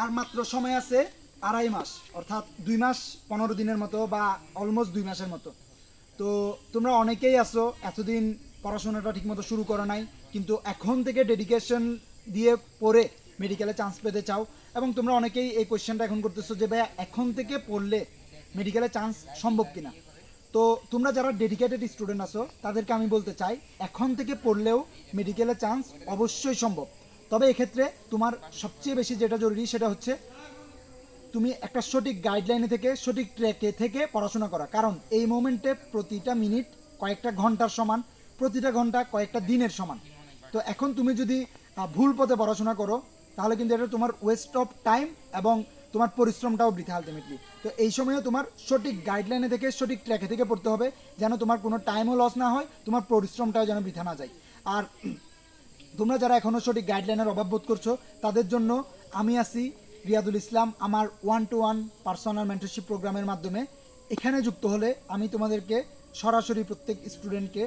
আর মাত্র সময় আছে আড়াই মাস, অর্থাৎ দুই মাস পনেরো দিনের মতো বা অলমোস্ট দুই মাসের মতো। তো তোমরা অনেকেই আছো, এতদিন পড়াশোনাটা ঠিকমতো শুরু করো নাই, কিন্তু এখন থেকে ডেডিকেশন দিয়ে পড়ে মেডিকেলে চান্স পেতে চাও। এবং তোমরা অনেকেই এই কোয়েশ্চেনটা এখন করতেছো যে, ভাইয়া, এখন থেকে পড়লে মেডিকেলে চান্স সম্ভব কিনা? তো তোমরা যারা ডেডিকেটেড স্টুডেন্ট আছো, তাদেরকে আমি বলতে চাই, এখন থেকে পড়লেও মেডিকেলে চান্স অবশ্যই সম্ভব। তবে এক্ষেত্রে তোমার সবচেয়ে বেশি যেটা জরুরি সেটা হচ্ছে তুমি একটা সঠিক গাইডলাইনে থেকে, সঠিক ট্র্যাকে থেকে পড়াশোনা করা। কারণ এই মোমেন্টে প্রতিটা মিনিট কয়েকটা ঘণ্টার সমান, প্রতিটা ঘণ্টা কয়েকটা দিনের সমান। তো এখন তুমি যদি ভুল পথে পড়াশোনা করো, তাহলে কিন্তু এটা তোমার ওয়েস্ট অফ টাইম এবং তোমার পরিশ্রমটাও বৃথা আলটিমেটলি তো এই সময়ও তোমার সঠিক গাইডলাইনে থেকে, সঠিক ট্র্যাকে থেকে পড়তে হবে, যেন তোমার কোনো টাইমও লস না হয়, তোমার পরিশ্রমটাও যেন বৃথা না যায়। আর তোমরা যারা এখনও সঠিক গাইডলাইনের অভাব বোধ করছ, তাদের জন্য আমি আছি রিয়াদুল ইসলাম, আমার one to one personal mentorship প্রোগ্রামের মাধ্যমে। এখানে যুক্ত হলে আমি তোমাদেরকে সরাসরি প্রত্যেক স্টুডেন্টকে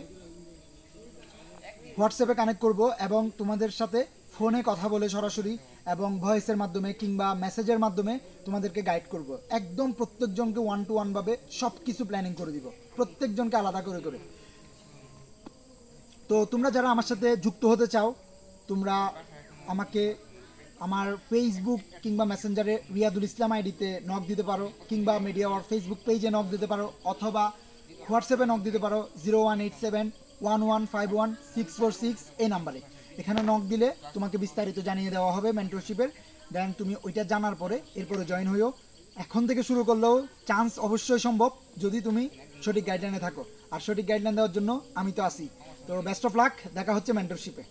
হোয়াটসঅ্যাপে কানেক্ট করব এবং তোমাদের সাথে ফোনে কথা বলে সরাসরি এবং ভয়েসের মাধ্যমে কিংবা মেসেজের মাধ্যমে তোমাদেরকে গাইড করব। একদম প্রত্যেকজনকে ওয়ান টু ওয়ান ভাবে সব কিছু প্ল্যানিং করে দিব। প্রত্যেকজনকে আলাদা করে করে। তো তোমরা যারা আমার সাথে যুক্ত হতে চাও, তোমরা আমাকে আমার ফেসবুক কিংবা মেসেঞ্জারে রিয়াদুল ইসলাম আইডিতে নক দিতে পারো, কিংবা মিডিয়া ওয়ার ফেসবুক পেজে নক দিতে পারো, অথবা হোয়াটসঅ্যাপে নক দিতে পারো zero one eight seven one one five one six four six এই নাম্বারে। এখানে নক দিলে তোমাকে বিস্তারিত জানিয়ে দেওয়া হবে মেন্টরশিপের দেন তুমি ওইটা জানার পরে এরপরে জয়েন হইও। এখন থেকে শুরু করলেও চান্স অবশ্যই সম্ভব যদি তুমি সঠিক গাইডলাইনে থাকো। আর সঠিক গাইডলাইন দেওয়ার জন্য আমি তো আসি তো বেস্ট অফ লাক দেখা হচ্ছে মেন্টরশিপে